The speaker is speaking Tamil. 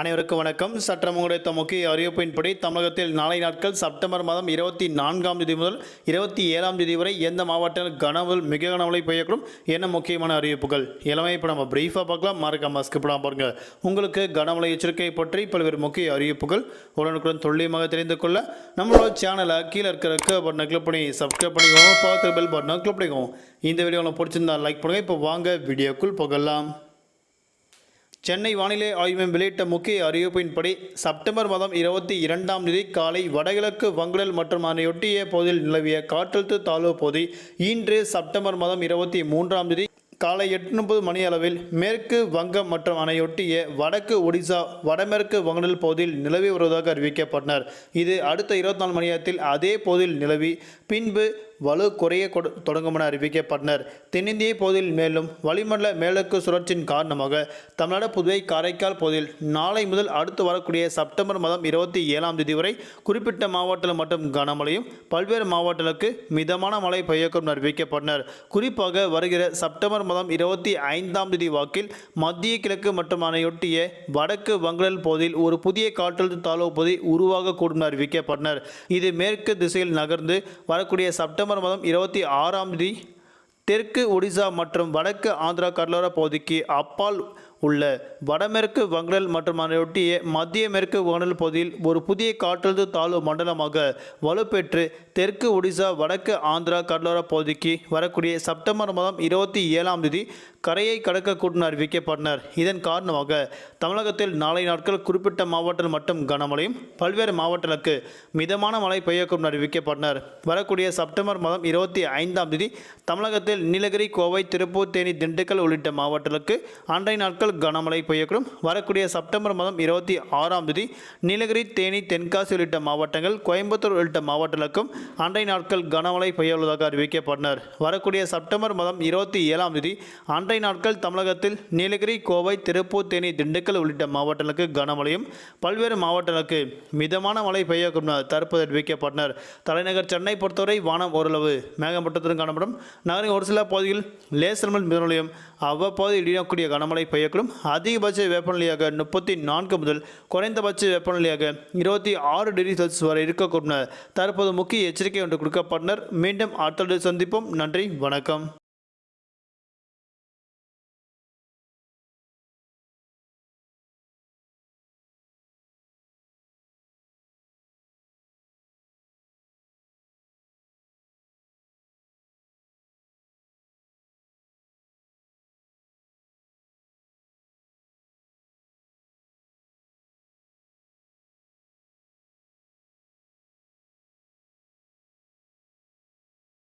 அனைவருக்கும் வணக்கம். சட்டம் கிடைத்த முக்கிய அறிவிப்பின்படி தமிழகத்தில் நாளை நாட்கள் செப்டம்பர் மாதம் இருபத்தி நான்காம் தேதி முதல் இருபத்தி ஏழாம் தேதி வரை எந்த மாவட்டத்தில் கனவில் மிக கனமழை பெய்யக்கூடும் என்ன முக்கியமான அறிவிப்புகள்? எல்லாமே இப்போ நம்ம பிரீஃபாக பார்க்கலாம். மறக்காம ஸ்கிப் பண்ணாம பாருங்கள் உங்களுக்கு கனமழை எச்சரிக்கை பற்றி பல்வேறு முக்கிய அறிவிப்புகள் உடனுக்குடன் துல்லியமாக தெரிந்து கொள்ள நம்மளோட சேனலை கீழே இருக்கிற பட்டனை கிளிக் பண்ணி சப்ஸ்கிரைப் பண்ணிக்கோங்க. பார்த்து பெல் பட்டனை கிளிக் பண்ணிக்கோங்க. இந்த வீடியோ உங்களுக்கு பிடிச்சிருந்தா லைக் பண்ணுங்கள் இப்போ வாங்க வீடியோக்குள் போகலாம். சென்னை வானிலை ஆய்வு மையம் வெளியிட்ட முக்கிய அறிவிப்பின்படி செப்டம்பர் மாதம் இருபத்தி இரண்டாம் தேதி காலை வடகிழக்கு வங்குடல் மற்றும் அதனையொட்டிய பகுதியில் நிலவிய காற்றழுத்த தாழ்வு பகுதி இன்று செப்டம்பர் மாதம் இருபத்தி மூன்றாம் தேதி காலை எட்டு முப்பது மணி அளவில் மேற்கு வங்கம் மற்றும் அணையொட்டிய வடக்கு ஒடிசா வடமேற்கு வங்கடல் பகுதியில் நிலவி வருவதாக அறிவிக்கப்பட்டனர். இது அடுத்த இருபத்தி நாலு மணி நேரத்தில் அதே பகுதியில் நிலவி பின்பு வலு குறைய கொடு- தொடங்கும் என அறிவிக்கப்பட்டனர். தென்னிந்திய பகுதியில் மேலும் வளிமண்டல மேலக்கு சுழற்சியின் காரணமாக தமிழ்நாடு புதுவை காரைக்கால் பகுதியில் நாளை முதல் அடுத்து வரக்கூடிய செப்டம்பர் மாதம் இருபத்தி ஏழாம் தேதி வரை குறிப்பிட்ட மாவட்டத்தில் மட்டும் கனமழையும் பல்வேறு மாவட்டங்களுக்கு மிதமான மழை பெய்யக்கும் அறிவிக்கப்பட்டனர். குறிப்பாக வருகிற செப்டம்பர் மாதம் இருபத்தி ஐந்தாம் தேதி வாக்கில் மத்திய கிழக்கு மற்றும் அதனையொட்டிய வடக்கு வங்கடல் பகுதியில் ஒரு புதிய காற்றழுத்த தாழ்வு பகுதி உருவாகக்கூடும் என அறிவிக்கப்பட்டனர். இது மேற்கு திசையில் நகர்ந்து வரக்கூடிய செப்டம்பர் மாதம் இருபத்தி ஆறாம் தேதி தெற்கு ஒடிசா மற்றும் வடக்கு ஆந்திரா கடலோர பகுதிக்கு அப்பால் உள்ள வடமேற்கு வங்கடல் மற்றும் அதனையொட்டிய மத்திய மேற்கு வங்கடல் பகுதியில் ஒரு புதிய காற்றழுத்த தாழ்வு மண்டலமாக வலுப்பெற்று தெற்கு ஒடிசா வடக்கு ஆந்திரா கடலோர பகுதிக்கு வரக்கூடிய செப்டம்பர் மாதம் இருபத்தி ஏழாம் தேதி கரையை கடக்கக்கூடும் அறிவிக்கப்பட்டனர். இதன் காரணமாக தமிழகத்தில் நாளை நாட்கள் குறிப்பிட்ட மாவட்டத்தில் மட்டும் கனமழையும் பல்வேறு மாவட்டங்களுக்கு மிதமான மழை பெய்யக்கூடும் அறிவிக்கப்பட்டனர். வரக்கூடிய செப்டம்பர் மாதம் இருபத்தி ஐந்தாம் தேதி தமிழகத்தில் நீலகிரி கோவை திருப்பூர் தேனி திண்டுக்கல் உள்ளிட்ட மாவட்டங்களுக்கு அன்றைய நாட்கள் கனமழை பெய்யக்கூடும். வரக்கூடிய செப்டம்பர் மாதம் இருபத்தி ஆறாம் தேதி நீலகிரி தேனி தென்காசி உள்ளிட்ட மாவட்டங்கள் கோயம்புத்தூர் உள்ளிட்ட மாவட்டங்களுக்கும் அன்றைய நாட்கள் கனமழை பெய்ய உள்ளதாக அறிவிக்கப்பட்டனர். வரக்கூடிய செப்டம்பர் மாதம் இருபத்தி ஏழாம் தேதி அன்றைய நாட்கள் தமிழகத்தில் நீலகிரி கோவை திருப்பூர் தேனி திண்டுக்கல் உள்ளிட்ட மாவட்டங்களுக்கு கனமழையும் பல்வேறு மாவட்டங்களுக்கு மிதமான மழை பெய்யக்கூடும் தற்போது அறிவிக்கப்பட்டனர். தலைநகர் சென்னை பொறுத்தவரை வானம் ஓரளவு மேகமூட்டத்துடன் காணப்படும். நகரின் ஒரு சில பகுதியில் லேசர் மிதமலையும் அவ்வப்போது இடியக்கூடிய கனமழை பெய்யக்கூடும். அதிகபட்ச வெப்பநிலையாக முப்பத்தி நான்கு முதல் குறைந்தபட்ச வெப்பநிலையாக இருபத்தி ஆறு டிகிரி செல்சியஸ் வரை இருக்கக்கூடும். தற்போது முக்கிய எச்சரிக்கை ஒன்று கொடுக்கப்பட்டனர். மீண்டும் அடுத்த சந்திப்போம். நன்றி. வணக்கம்.